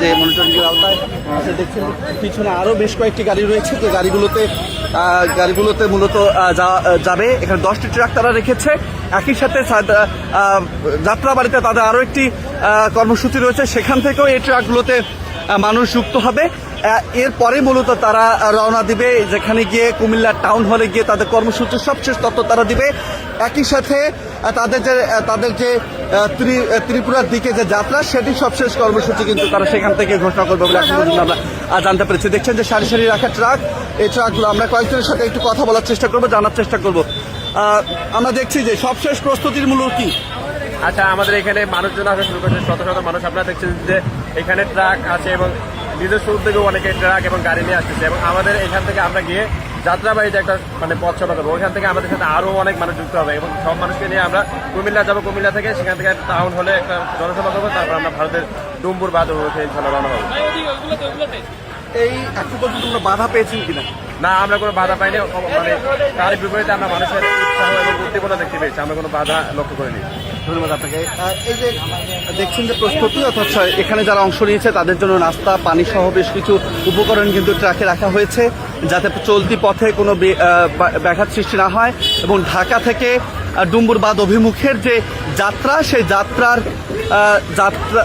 যে মনিটরিং এর আওতায় দেখছেন পিছনে আরও বেশ কয়েকটি গাড়ি রয়েছে। যে গাড়িগুলোতে গাড়িগুলোতে মূলত যাবে। এখানে দশটি ট্রাক তারা রেখেছে। একই সাথে আহ, যাত্রাবাড়িতে তাদের আরও একটি কর্মসূচি রয়েছে। সেখান থেকেও এই ট্রাকগুলোতে মানুষ যুক্ত হবে। এরপরে মূলত তারা রওনা দিবে। যেখানে গিয়ে কুমিল্লা টাউন হলে গিয়ে তাদের কর্মসূচির সবশেষ তথ্য তারা দিবে। একই সাথে তাদের যে তাদের যে ত্রি- ত্রিপুরার দিকে যে যাত্রা, সেটি সবশেষ কর্মসূচি কিন্তু তারা সেখান থেকে ঘোষণা করবে বলে আমরা জানতে পেরেছি। দেখছেন যে সারি সারি রাখা ট্রাক, এই ট্রাকগুলো আমরা কয়েকজনের সাথে একটু কথা বলার চেষ্টা করব, জানার চেষ্টা করব। আমরা দেখছি যে সবশেষ প্রস্তুতির মূল্য কি? আচ্ছা আমাদের এখানে মানুষজন আসা শুরু করেছে, শত শত মানুষ। আপনারা দেখছেন যে এখানে ট্রাক আছে এবং নিজস্ব উদ্যোগেও অনেকে ট্রাক এবং গাড়ি নিয়ে আসতেছে এবং আমাদের এখান থেকে আমরা গিয়ে যাত্রাবাড়িতে একটা মানে পথ চলা করব। ওইখান থেকে আমাদের সাথে আরও অনেক মানুষ যুক্ত হবে এবং সব মানুষকে নিয়ে আমরা কুমিল্লা যাব। কুমিল্লা থেকে সেখান থেকে টাউন হলে একটা জনসভা করব তারপর আমরা ভারতের ডুম্বুর বাদ হচ্ছে ইনশাল্লাহ রওনা হব। এই এখন পর্যন্ত কোনো বাধা পেয়েছেন কিনা? না আমরা কোনো বাধা পাইনি। মানে তার বিপরীতে আমরা মানুষের উৎসাহ এবং উদ্দীপনা দেখতে পেয়েছি। আমরা কোনো বাধা লক্ষ্য করিনি। ধন্যবাদ আপনাকে। এই যে দেখছেন যে প্রস্তুতি অথচ এখানে যারা অংশ নিয়েছে তাদের জন্য নাস্তা পানি সহ বেশ কিছু উপকরণ কিন্তু ট্রাকে রাখা হয়েছে। যাতে চলতি পথে কোনো ব্যাঘাত সৃষ্টি না হয় এবং ঢাকা থেকে ডুম্বুরবাদ অভিমুখের যে যাত্রা, সেই যাত্রার যাত্রা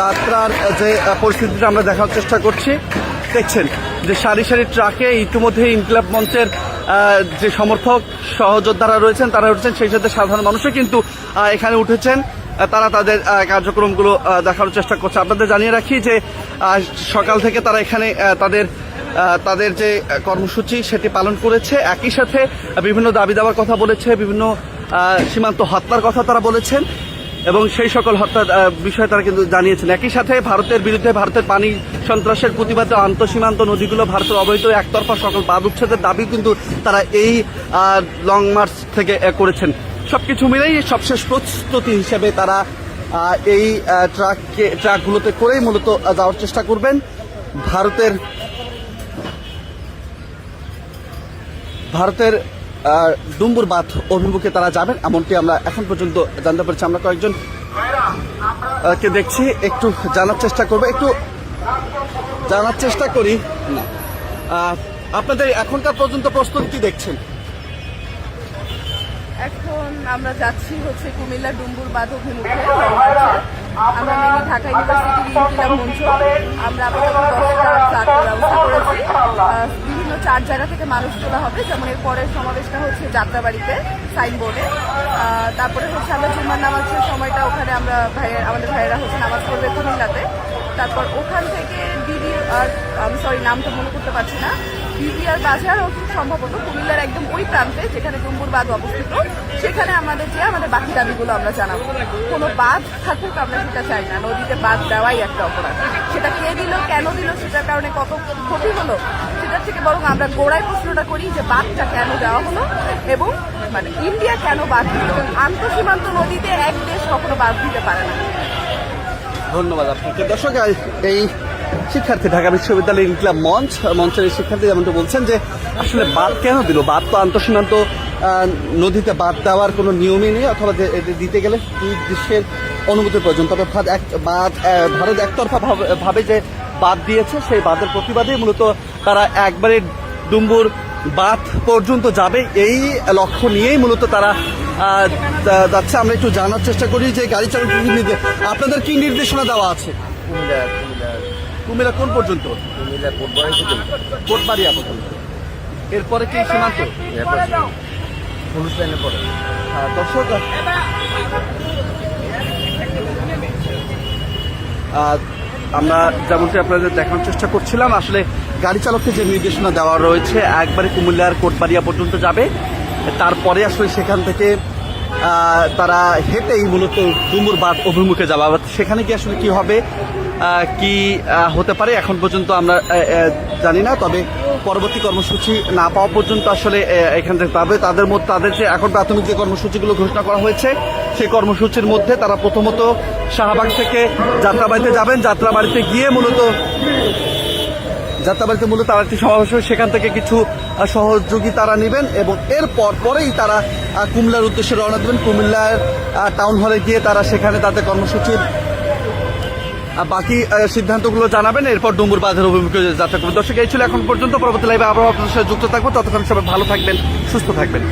যাত্রার যে পরিস্থিতিটা আমরা দেখার চেষ্টা করছি। দেখছেন যে সারি সারি ট্রাকে ইতিমধ্যে ইনকলাব মঞ্চের যে সমর্থক, সহযোদ্ধারা রয়েছেন, তারা উঠেছেন সেই সাথে সাধারণ মানুষও কিন্তু এখানে উঠেছেন। তারা তাদের কার্যক্রমগুলো দেখানোর চেষ্টা করছে। আপনাদের জানিয়ে রাখি যে সকাল থেকে তারা এখানে তাদের তাদের যে কর্মসূচি সেটি পালন করেছে। একই সাথে বিভিন্ন দাবি দেওয়ার কথা বলেছে, বিভিন্ন সীমান্ত হত্যার কথা তারা বলেছেন এবং সেই সকল হত্যার বিষয়ে তারা কিন্তু জানিয়েছেন। একই সাথে ভারতের বিরুদ্ধে ভারতের পানি সন্ত্রাসের প্রতিবাদে আন্তঃসীমান্ত নদীগুলো ভারতের অবৈধ একতরফা সকল বাদ উচ্ছেদের দাবি কিন্তু তারা এই লং মার্চ থেকে করেছেন। সবকিছু মিলেই সবশেষ প্রস্তুতি হিসেবে তারা এই ট্রাককে, ট্রাকগুলোতে করেই মূলত যাওয়ার চেষ্টা করবেন। ভারতের ভারতের ডুম্বুর বাঁধ অভিমুখে তারা যাবেন, এমনটি আমরা এখন পর্যন্ত জানতে পেরেছি। আমরা কয়েকজন কে দেখছি, একটু জানার চেষ্টা করব। একটু জানার চেষ্টা করি। না। আপনাদের এখনকার পর্যন্ত প্রস্তুতি কি দেখছেন? এখন আমরা যাচ্ছি হচ্ছে কুমিল্লা ডুম্বুর বাঁধ অভিমুখে। আমরা মেনে ঢাকা মঞ্চ আমরা আপাতত দশটা ব্যবস্থা করেছি। বিভিন্ন চার জায়গা থেকে মানুষ তোলা হবে। যেমন এর পরের সমাবেশটা হচ্ছে যাত্রাবাড়িতে, সাইনবোর্ডে। তারপরে হচ্ছে আমরা জুম্মার নামাজের সময়টা ওখানে আমরা ভাইয়ের আমাদের ভাইয়েরা হচ্ছে নামাজ পড়বে কুমিল্লাতে। তারপর ওখান থেকে দিদি আর, আমি সরি নামটা মনে করতে পারছি না। বিপিআর বাজার ও সম্ভবত কুমিল্লার একদম ওই প্রান্তে যেখানে ডুম্বুর বাঁধ অবস্থিত, সেখানে আমাদের যে আমাদের বাকি দাবিগুলো আমরা জানাব। কোনো বাঁধ থাকুক, আমরা সেটা চাই না। নদীতে বাঁধ দেওয়াই একটা অপরাধ। সেটা কে দিল, কেন দিল, সেটার কারণে কত ক্ষতি হলো, সেটার থেকে বরং আমরা গোড়ায় প্রশ্নটা করি যে বাঁধটা কেন দেওয়া হলো এবং মানে ইন্ডিয়া কেন বাঁধ দিল আন্তঃসীমান্ত নদীতে এক দেশ কখনো বাঁধ দিতে পারে না। ধন্যবাদ আপনাকে। দর্শক এই শিক্ষার্থী, ঢাকা বিশ্ববিদ্যালয়ের ইনকলাব মঞ্চ, মঞ্চের শিক্ষার্থী যেমনটা বলছেন যে আসলে বাদ কেন দিল? বাদ তো আন্তঃসীমান্ত নদীতে বাদ দেওয়ার কোনো নিয়মই নেই, অথবা দিতে গেলে দুই দেশের অনুমতির প্রয়োজন? তবে ভারত এক বাদ ভারত একতরফা ভাবে- যে বাদ দিয়েছে, সেই বাদের প্রতিবাদে মূলত তারা একবারে ডুম্বুর বাদ পর্যন্ত যাবে। এই লক্ষ্য নিয়েই মূলত তারা যাচ্ছে। আমরা একটু জানার চেষ্টা করি যে গাড়ি চালক, আপনাদের কি নির্দেশনা দেওয়া আছে? কুমিল্লা কোন পর্যন্ত? কুমিল্লা কোটবাড়ি থেকে। কোটবাড়িয়া পর্যন্ত এরপরে কি সীমান্ত? লাইনে দর্শক আমরা যেমনটি আপনাদের দেখানোর চেষ্টা করছিলাম আসলে গাড়ি চালককে যে নির্দেশনা দেওয়া রয়েছে একবারে কুমিল্লার কোটবাড়িয়া পর্যন্ত যাবে। তারপরে আসলে সেখান থেকে তারা হেঁটেই মূলত ডুমুর বাদ অভিমুখে যাবে। আবার সেখানে কি আসলে কি হবে কি হতে পারে, এখন পর্যন্ত আমরা জানি না। তবে পরবর্তী কর্মসূচি না পাওয়া পর্যন্ত আসলে এখান থেকে পাবে তাদের মধ্যে, তাদের যে এখন প্রাথমিক যে কর্মসূচিগুলো ঘোষণা করা হয়েছে, সেই কর্মসূচির মধ্যে তারা প্রথমত শাহবাগ থেকে যাত্রাবাড়িতে যাবেন। যাত্রাবাড়িতে গিয়ে মূলত যাত্রাবাড়িতে মূলত তারা একটি সমাবেশ হবে, সেখান থেকে কিছু সহযোগী তারা নেবেন এবং এরপর পরেই তারা কুমিল্লার উদ্দেশ্যে রওনা দেবেন। কুমিল্লার টাউন হলে গিয়ে তারা সেখানে তাদের কর্মসূচির বাকি সিদ্ধান্তগুলো জানাবেন। এরপর ডুমুর বাজার অভিমুখে যাত্রা করবেন দর্শক এই ছিল এখন পর্যন্ত। পরবর্তী লাইভে আবার আপনাদের সাথে যুক্ত থাকব। ততক্ষণ সবাই ভালো থাকবেন সুস্থ থাকবেন।